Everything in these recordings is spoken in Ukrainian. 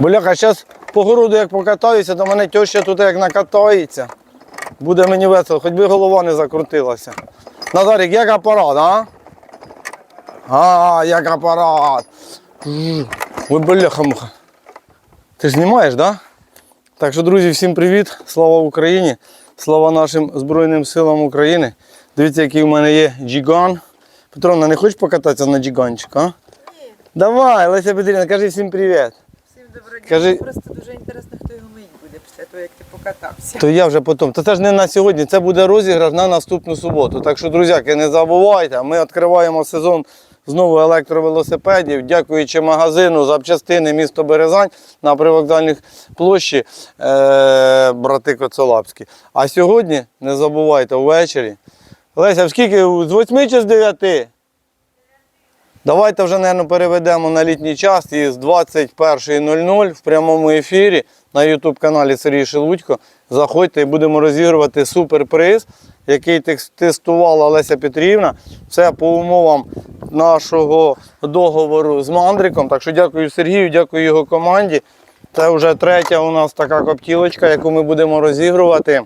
Бляха, зараз по городу як покатаюся, то мене теща тут як накатається. Буде мені весело, хоч би голова не закрутилася. Назарик, як апарат, а? А, як апарат. Ой, бляха муха. Ти ж знімаєш, так? Да? Так що, друзі, всім привіт! Слава Україні! Слава нашим Збройним силам України. Дивіться, який у мене є джиган. Петровна, не хочеш покататися на джиганчику, а? Ні, Давай, Леся Петрівна, кажи всім привіт. Доброго дня. Кажи- Просто дуже інтересно, хто його мить буде після того, як ти покатався. То я вже потім. То це ж не на сьогодні, це буде розіграш на наступну суботу. Так що, друзяки, не забувайте, ми відкриваємо сезон знову електровелосипедів. Дякуючи магазину запчастини місто Березань на привокзальних площі е- брати Коцелапські. А сьогодні не забувайте ввечері. Леся, скільки? З 8 чи з 9? Давайте вже, мабуть, переведемо на літній час і з 21.00 в прямому ефірі на YouTube каналі Сергій Шелудько. Заходьте і будемо розігрувати суперприз, який тестувала Леся Петрівна. Це по умовам нашого договору з Мандриком. Так що дякую Сергію, дякую його команді. Це вже третя у нас така коптілочка, яку ми будемо розігрувати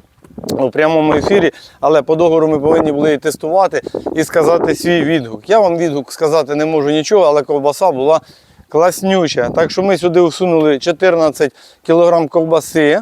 у прямому ефірі, але по договору ми повинні були тестувати і сказати свій відгук. Я вам відгук сказати не можу нічого, але ковбаса була класнюча. Так що ми сюди усунули 14 кг ковбаси.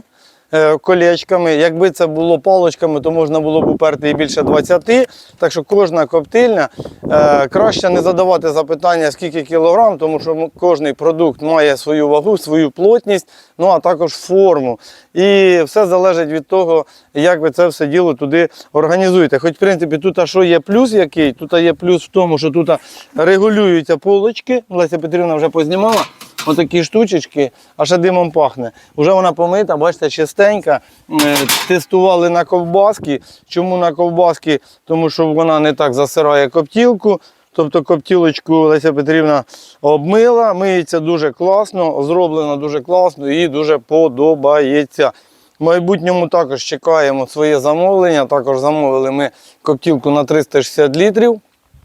Е, Колечками, якби це було палочками, то можна було б уперти і більше 20. Так що кожна коптильня е, краще не задавати запитання, скільки кілограм, тому що кожний продукт має свою вагу, свою плотність, ну а також форму. І все залежить від того, як ви це все діло туди організуєте. Хоч, в принципі, тут а що є плюс який, тут є плюс в тому, що тут регулюються полочки. Леся Петрівна вже познімала. Отакі штучечки, а ще димом пахне. Уже вона помита, бачите, чистенька. Е, Тестували на ковбаски. Чому на ковбаски? Тому що вона не так засирає коптілку. Тобто коптілочку Леся Петрівна обмила, миється дуже класно, зроблено дуже класно і дуже подобається. В майбутньому також чекаємо своє замовлення. Також замовили ми коптілку на 360 літрів.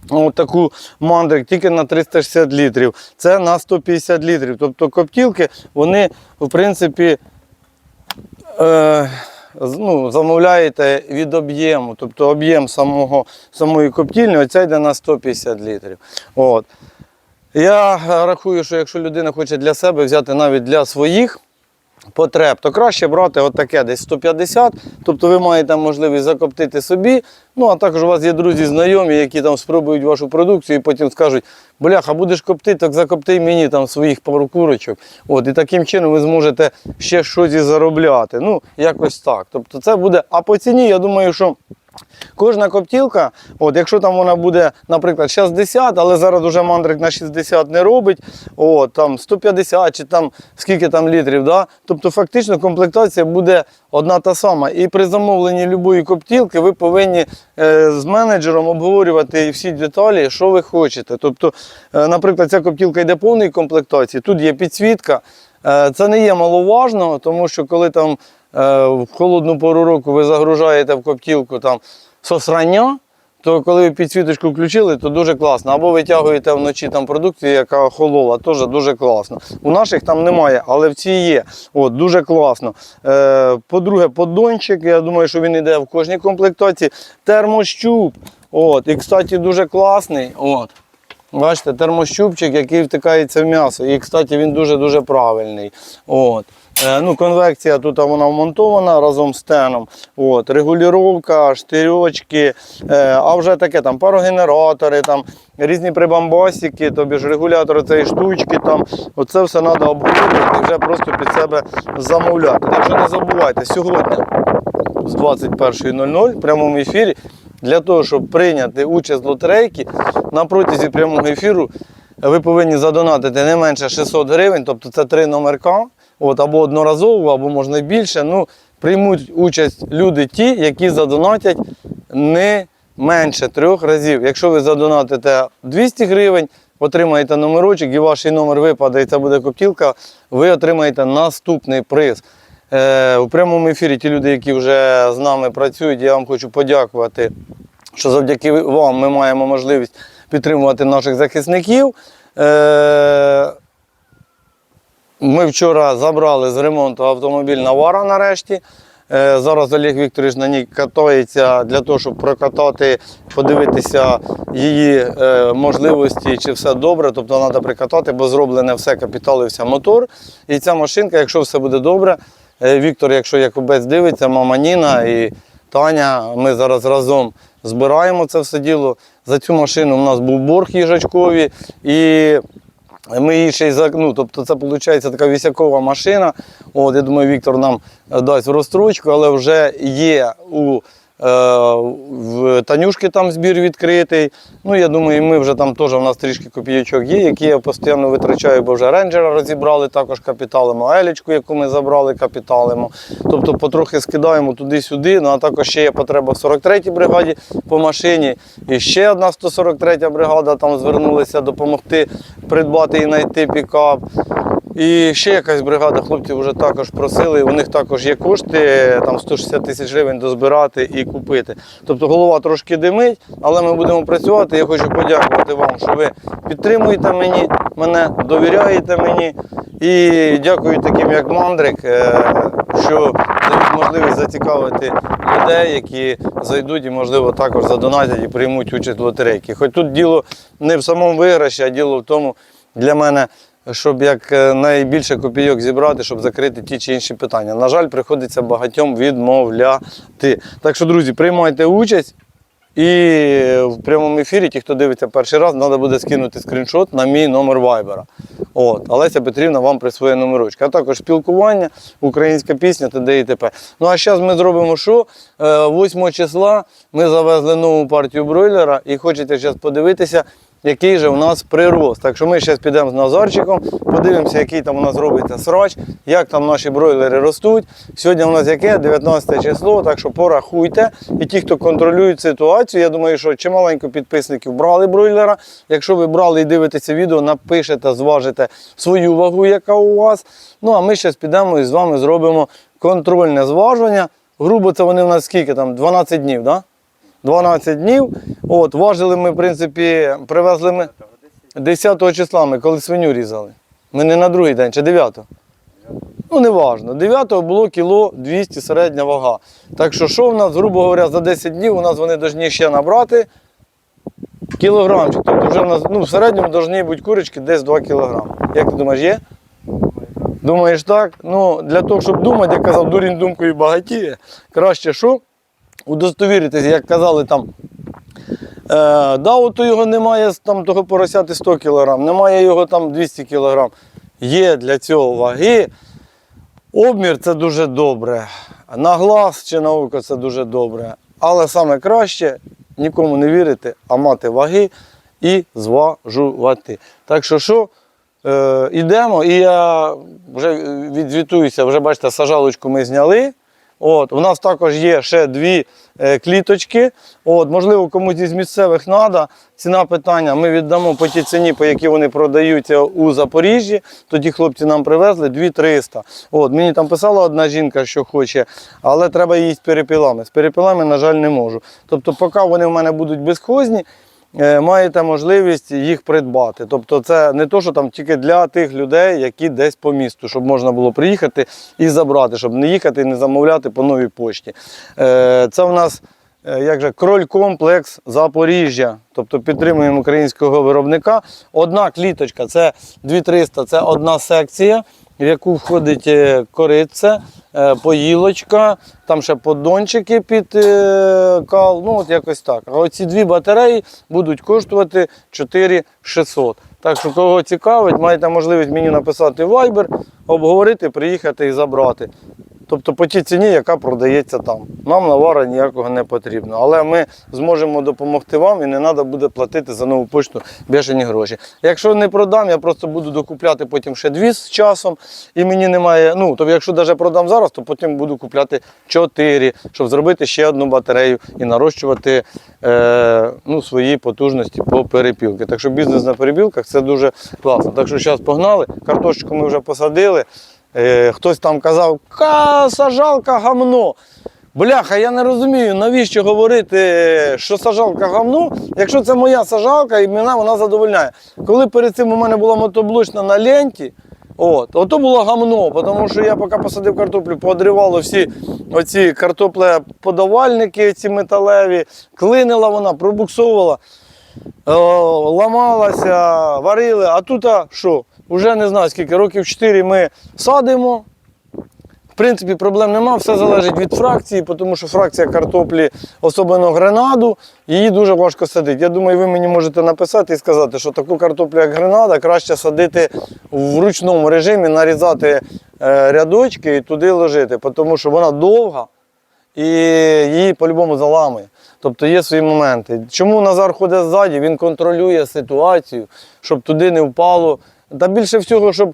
Ось таку мандрик тільки на 360 літрів. Це на 150 літрів. Тобто коптілки, вони, в принципі, е, ну, замовляєте від об'єму. Тобто об'єм самого, самої коптільні, оця йде на 150 літрів. От. Я рахую, що якщо людина хоче для себе взяти навіть для своїх потреб, то краще брати отаке десь 150, тобто ви маєте можливість закоптити собі. Ну, а також у вас є друзі, знайомі, які там спробують вашу продукцію і потім скажуть, бляха, будеш коптити, так закопти мені там своїх пару курочок. От, і таким чином ви зможете ще щось і заробляти. Ну, якось так. Тобто це буде, а по ціні, я думаю, що. Кожна коптілка, от, якщо там вона буде, наприклад, 60, але зараз уже мандрик на 60 не робить, от, там 150 чи там скільки там літрів, да? тобто фактично комплектація буде одна та сама. І при замовленні будь-якої коптілки ви повинні е, з менеджером обговорювати всі деталі, що ви хочете. Тобто, е, наприклад, ця коптілка йде повної комплектації, тут є підсвітка. Е, Це не є маловажно, тому що коли там в холодну пору року ви загружаєте в коптілку там сосрання, то коли ви підсвіточку включили, то дуже класно. Або витягуєте вночі там продукцію, яка холола, теж дуже класно. У наших там немає, але в цій є. От, дуже класно. Е, по-друге, поддончик, я думаю, що він йде в кожній комплектації. Термощуп. От, і, кстати, дуже класний. От. Бачите, термощупчик, який втикається в м'ясо. І, кстати, він дуже-дуже правильний. От. Е, ну, конвекція тут вона вмонтована разом з теном. От. Регулювання, штирьочки, е, а вже таке там парогенератори, там, різні прибамбасики, тобі ж регулятори цієї штучки. Там. Оце все треба обговорювати і вже просто під себе замовляти. Так що не забувайте, сьогодні з 21.00 в прямому ефірі для того, щоб прийняти участь в лотерейці, на протязі прямого ефіру ви повинні задонатити не менше 600 гривень, тобто це три номерка, от, або одноразово, або можна більше. Ну, приймуть участь люди ті, які задонатять не менше трьох разів. Якщо ви задонатите 200 гривень, отримаєте номерочок і ваш номер випаде, і це буде коптілка, ви отримаєте наступний приз. Е, у прямому ефірі ті люди, які вже з нами працюють, я вам хочу подякувати, що завдяки вам ми маємо можливість підтримувати наших захисників. Е, Ми вчора забрали з ремонту автомобіль Навара нарешті. Е, Зараз Олег Вікторович на ній катається для того, щоб прокатати, подивитися її е, можливості, чи все добре. Тобто треба прикатати, бо зроблене все, капіталився мотор. І ця машинка, якщо все буде добре, е, Віктор, якщо Якубець дивиться, мама Ніна і Таня, ми зараз разом збираємо це все діло. За цю машину у нас був борг їжачкові. І ми її ще й ну, тобто це виходить така вісякова машина. От, я думаю, Віктор нам е, дасть розстрочку, але вже є у в Танюшки там збір відкритий. Ну, я думаю, ми вже там теж у нас трішки копійочок є, які я постійно витрачаю, бо вже рейнджера розібрали також капіталимо, елічку, яку ми забрали, капіталимо. Тобто потрохи скидаємо туди-сюди. Ну а також ще є потреба в 43-й бригаді по машині. І ще одна 143 бригада там звернулася допомогти придбати і знайти пікап. І ще якась бригада хлопців вже також просили. У них також є кошти, там 160 тисяч гривень дозбирати і купити. Тобто голова трошки димить, але ми будемо працювати. Я хочу подякувати вам, що ви підтримуєте мені, мене, довіряєте мені. І дякую таким, як Мандрик, е, що дають можливість зацікавити людей, які зайдуть і, можливо, також задонатять і приймуть участь в лотерейці. Хоч тут діло не в самому виграші, а діло в тому для мене щоб як е, найбільше копійок зібрати, щоб закрити ті чи інші питання. На жаль, приходиться багатьом відмовляти. Так що, друзі, приймайте участь. І в прямому ефірі, ті, хто дивиться перший раз, треба буде скинути скріншот на мій номер вайбера. От, Олеся Петрівна вам присвоє номерочка. А також спілкування, українська пісня, т.д. і т.п. Ну а зараз ми зробимо що? Е, 8 числа ми завезли нову партію бройлера і хочете зараз подивитися, який же у нас прирост. Так що ми зараз підемо з Назарчиком, подивимося, який там у нас робиться срач, як там наші бройлери ростуть. Сьогодні у нас яке? 19 число, так що порахуйте. І ті, хто контролюють ситуацію, я думаю, що чималенько підписників брали бройлера. Якщо ви брали і дивитеся відео, напишете, зважите свою вагу, яка у вас. Ну а ми зараз підемо і з вами зробимо контрольне зважування. Грубо це вони в нас скільки там? 12 днів? Да? 12 днів. От, важили ми, в принципі, привезли ми 10 числа, ми коли свиню різали. Ми не на другий день, чи 9? Ну, не важно. 9 було кіло 200 середня вага. Так що, що в нас, грубо говоря, за 10 днів у нас вони повинні ще набрати кілограмчик. Тобто вже в нас ну, в середньому повинні бути курочки десь 2 кілограми. Як ти думаєш, є? Думаєш так? Ну, для того, щоб думати, як казав, дурінь думкою багатіє, краще що? Удостовіритися, як казали там. Е, да, от його немає там того поросяти 100 кг, немає його там 200 кг. Є для цього ваги. Обмір це дуже добре. На глаз чи на око це дуже добре. Але саме краще нікому не вірити, а мати ваги і зважувати. Так що, що е, ідемо, і я вже відзвітуюся, вже бачите, сажалочку ми зняли. От, у нас також є ще дві е, кліточки. От, можливо, комусь із місцевих треба. Ціна питання ми віддамо по тій ціні, по якій вони продаються у Запоріжжі. Тоді хлопці нам привезли 2300. От, мені там писала одна жінка, що хоче, але треба її з перепілами. З перепілами, на жаль, не можу. Тобто, поки вони в мене будуть безхозні, маєте можливість їх придбати. Тобто це не то, що там тільки для тих людей, які десь по місту, щоб можна було приїхати і забрати, щоб не їхати і не замовляти по новій пошті. Е, Це в нас е, як же, кроль комплекс Запоріжжя. Тобто підтримуємо українського виробника. Одна кліточка це 2300, це одна секція, в яку входить е, кориця, е, поїлочка, там ще поддончики під е, кал, ну от якось так. А оці дві батареї будуть коштувати 4600. Так що, кого цікавить, маєте можливість мені написати вайбер, обговорити, приїхати і забрати. Тобто по тій ціні, яка продається там. Нам навара ніякого не потрібно. Але ми зможемо допомогти вам і не треба буде платити за нову почту бешені гроші. Якщо не продам, я просто буду докупляти потім ще дві з часом. І мені немає. Ну, тобто, якщо навіть продам зараз, то потім буду купляти чотири, щоб зробити ще одну батарею і нарощувати е, ну, свої потужності по перепілки. Так що бізнес на перепілках це дуже класно. Так що зараз погнали. Картошечку ми вже посадили. Е, хтось там казав, ка сажалка гамно. Бляха, я не розумію, навіщо говорити, що сажалка гамно, якщо це моя сажалка і мене вона задовольняє. Коли перед цим у мене була мотоблочна на ленті, От. Ото було гамно, тому що я поки посадив картоплю, поодривало всі оці картоплеподавальники, ці металеві, клинила вона, пробуксовувала, ламалася, варили. А тут а, що? Уже не знаю скільки, років 4 ми садимо. В принципі, проблем нема, все залежить від фракції, тому що фракція картоплі, особливо гренаду, її дуже важко садити. Я думаю, ви мені можете написати і сказати, що таку картоплю, як гренада, краще садити в ручному режимі, нарізати е, рядочки і туди ложити, тому що вона довга і її по-любому заламує. Тобто є свої моменти. Чому Назар ходить ззаді? Він контролює ситуацію, щоб туди не впало. Та більше всього, щоб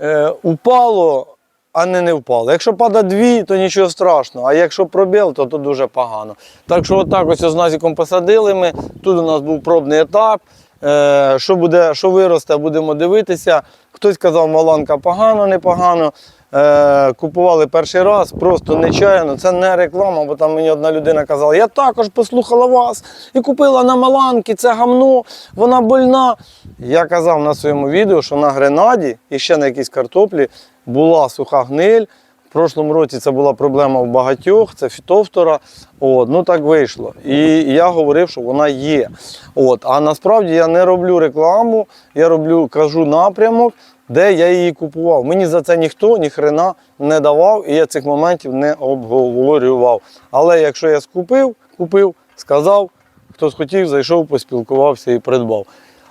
е, упало, а не не впало. Якщо падає дві, то нічого страшного. А якщо пробіл, то, то дуже погано. Так що отак ось з Назіком посадили ми. Тут у нас був пробний етап. Е, що, буде, що виросте, будемо дивитися. Хтось казав, маланка погано, непогано. Е, купували перший раз, просто нечаянно. Це не реклама, бо там мені одна людина казала, я також послухала вас і купила на маланки, це гамно, вона больна. Я казав на своєму відео, що на гренаді і ще на якійсь картоплі була суха гниль. В прошлому році це була проблема у багатьох, це фітофтора. От, ну так вийшло. І я говорив, що вона є. От, а насправді я не роблю рекламу, я роблю, кажу напрямок, де я її купував. Мені за це ніхто ні хрена не давав, і я цих моментів не обговорював. Але якщо я скупив, купив, сказав, хтось хотів, зайшов, поспілкувався і придбав.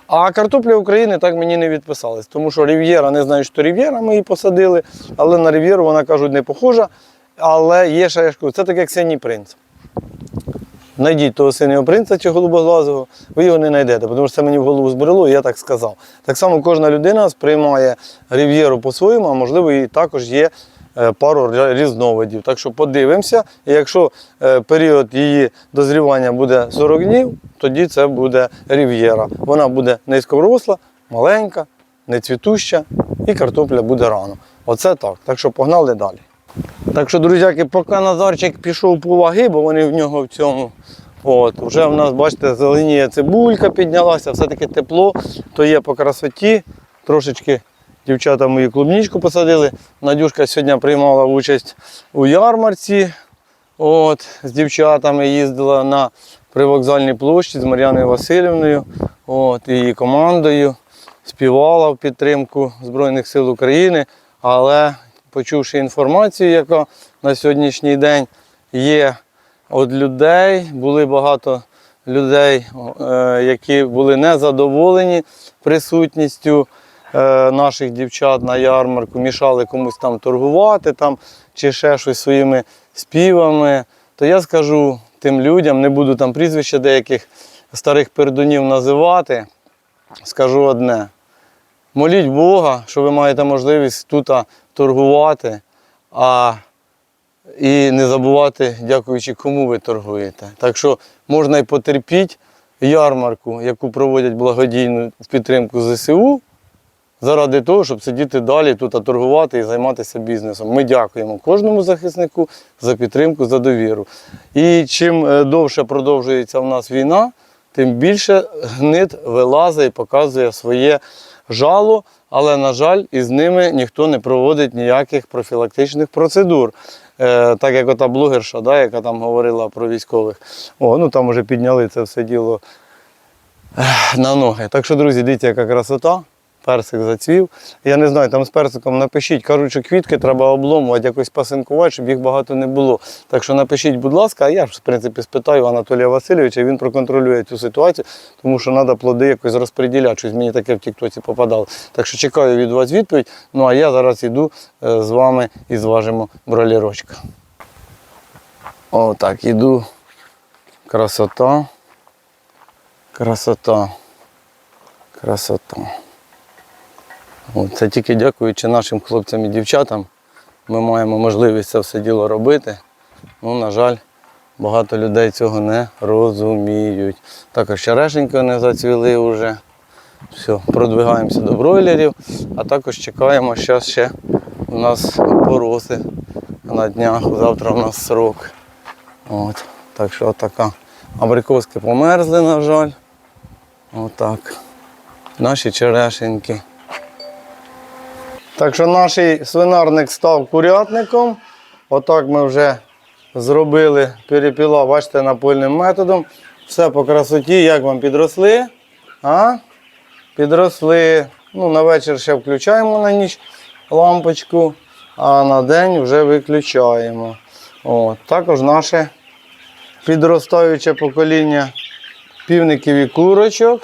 А картопля України так мені не відписалась, тому що Рів'єра, не знаю, що Рів'єра ми її посадили, але на Рів'єру вона кажуть не похожа. Але є ще я ж кажу, це так як синій принц. Знайдіть того синього принца чи голубоглазого, ви його не знайдете, тому що це мені в голову збрело, і я так сказав. Так само кожна людина сприймає Рів'єру по-своєму, а можливо, і також є е, пару різновидів. Так що подивимося, і якщо е, період її дозрівання буде 40 днів, тоді це буде Рів'єра. Вона буде низькоросла, маленька, нецвітуща, і картопля буде рано. Оце так. Так що погнали далі. Так що, друзяки, поки Назарчик пішов по ваги, бо вони в нього в цьому. От, вже в нас, бачите, зеленіє цибулька піднялася, все-таки тепло, то є по красоті. Трошечки дівчата мої клубничку посадили. Надюшка сьогодні приймала участь у ярмарці. От, з дівчатами їздила на привокзальній площі з Мар'яною Васильівною от, і її командою. Співала в підтримку Збройних сил України, але почувши інформацію, яка на сьогоднішній день є від людей, були багато людей, е, які були незадоволені присутністю е, наших дівчат на ярмарку, мішали комусь там торгувати там, чи ще щось своїми співами. То я скажу тим людям, не буду там прізвища деяких старих пердунів називати, скажу одне. Моліть Бога, що ви маєте можливість тут торгувати, а і не забувати, дякуючи кому ви торгуєте. Так що можна і потерпіть ярмарку, яку проводять благодійну в підтримку ЗСУ, заради того, щоб сидіти далі тут торгувати і займатися бізнесом. Ми дякуємо кожному захиснику за підтримку, за довіру. І чим е, довше продовжується в нас війна, тим більше гнид вилазить і показує своє жало, але, на жаль, із ними ніхто не проводить ніяких профілактичних процедур. Е, так як ота блогерша, да, яка там говорила про військових. О, ну там вже підняли це все діло на ноги. Так що, друзі, дивіться, яка красота. Персик зацвів. Я не знаю, там з персиком напишіть, кажуть, що квітки треба обломувати, якось пасинкувати, щоб їх багато не було. Так що напишіть, будь ласка, а я ж в принципі спитаю Анатолія Васильовича, він проконтролює цю ситуацію, тому що треба плоди якось розподіляти. Щось мені таке в Тіктоці попадало. Так що чекаю від вас відповідь. Ну а я зараз йду е, з вами і зважимо бролірочка. О, так, іду. Красота. Красота. Красота. Це тільки дякуючи нашим хлопцям і дівчатам, ми маємо можливість це все діло робити. Ну, на жаль, багато людей цього не розуміють. Також черешеньки не зацвіли вже. Все, продвигаємося до бройлерів, а також чекаємо, зараз ще у нас пороси на днях, завтра у нас срок. От. Так що така. Абрикоски померзли, на жаль. Отак. Наші черешеньки. Так що наш свинарник став курятником. Отак ми вже зробили перепіла, бачите, напольним методом. Все по красоті, як вам підросли? А? Підросли. Ну, на вечір ще включаємо на ніч лампочку, а на день вже виключаємо. От. Також наше підростаюче покоління півників і курочок.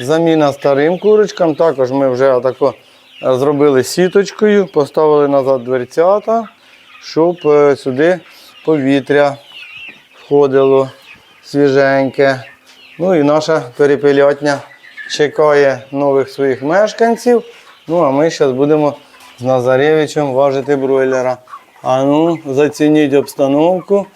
Заміна старим курочкам. Також ми вже отако зробили сіточкою, поставили назад дверцята, щоб е, сюди повітря входило свіженьке. Ну і наша перепелятня чекає нових своїх мешканців. Ну а ми зараз будемо з Назаревичем важити бройлера. А ну, зацініть обстановку.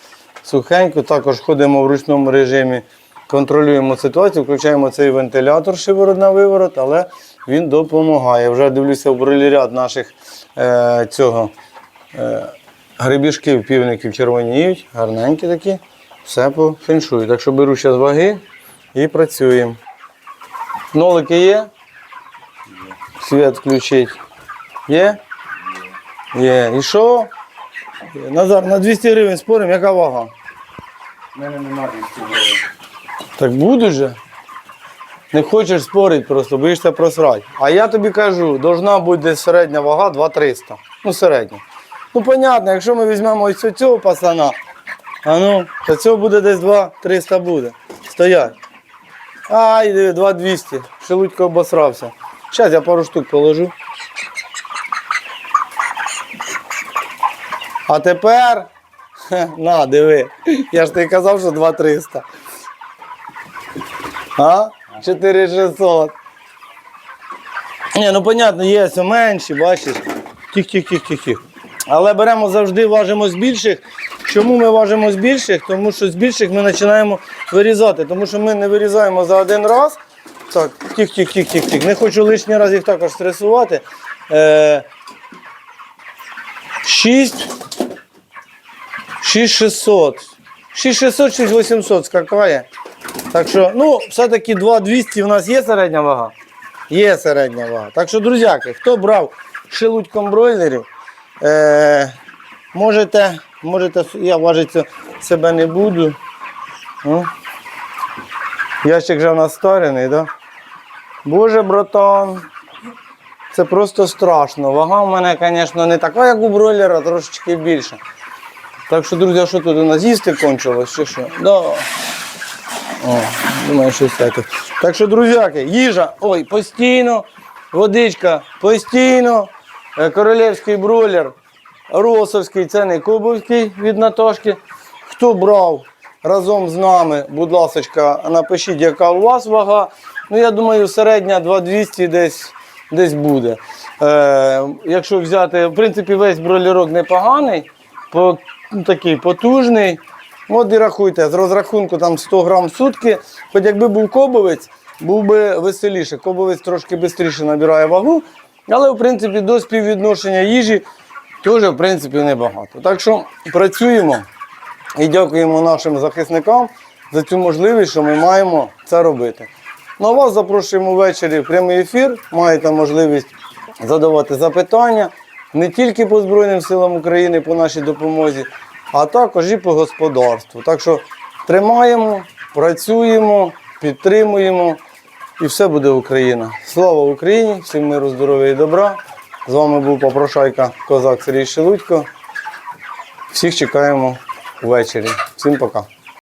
Сухенько, також ходимо в ручному режимі, контролюємо ситуацію, включаємо цей вентилятор шиворот на виворот, але він допомагає. Вже дивлюся в бройлерят наших е, цього е, грибішків, півників червоніють, гарненькі такі, все по феншую. Так що беру зараз ваги і працюємо. Нолики є? Світ включить. Є? Є. І що? Назар, на 200 гривень спорим, яка вага? У мене нема 200 гривень. Так буде же. Не хочеш спорити просто, боїшся просрати. А я тобі кажу, должна бути десь середня вага 2300. Ну, середня. Ну, понятно, якщо ми візьмемо ось цього пацана, а ну, то цього буде десь 2300 буде. Стоять. Ай, диви, 2200. Шелудько обосрався. Зараз я пару штук положу. А тепер. На, диви. Я ж тобі казав, що 2300. А? 4600. Ні, ну понятно, є все менші, бачиш. Тих-тих-тих-тих-тих. Але беремо завжди, важимо з більших. Чому ми важимо з більших? Тому що з більших ми починаємо вирізати. Тому що ми не вирізаємо за один раз. Так, тих-тих-тих-тих-тих. Не хочу лишній раз їх також стресувати. Е, 6 6600. 6600, 6800 скакає. Так що, ну, все-таки 2200 в нас є середня вага? Є середня вага. Так що, друзяки, хто брав шелудьком бройлерів, е, можете, можете, я важити себе не буду. Ну. Ящик вже в нас старений, да? Боже, братан. Це просто страшно. Вага в мене, звісно, не така, як у бройлера, трошечки більша. Так що, друзі, що тут у нас їсти кончилось чи що? Да. О, думаю, щось таке. Так що, друзяки, їжа, ой, постійно, водичка постійно, е, королівський бройлер, росовський, це не кубовський від Наташки. Хто брав разом з нами, будь ласка, напишіть, яка у вас вага. Ну, я думаю, середня 2200 десь, десь буде. Е, якщо взяти, в принципі, весь бройлерок непоганий, по, ну, такий потужний. От і рахуйте, з розрахунку там 100 грам в сутки. Хоч якби був кобовець, був би веселіше. Кобовець трошки швидше набирає вагу, але в принципі до співвідношення їжі теж в принципі небагато. Так що працюємо і дякуємо нашим захисникам за цю можливість, що ми маємо це робити. Ну а вас запрошуємо ввечері в прямий ефір. Маєте можливість задавати запитання не тільки по Збройним силам України, по нашій допомозі, а також і по господарству. Так що тримаємо, працюємо, підтримуємо і все буде Україна. Слава Україні! Всім миру, здоров'я і добра. З вами був Попрошайка Козак Сергій Шелудько. Всіх чекаємо ввечері. Всім пока.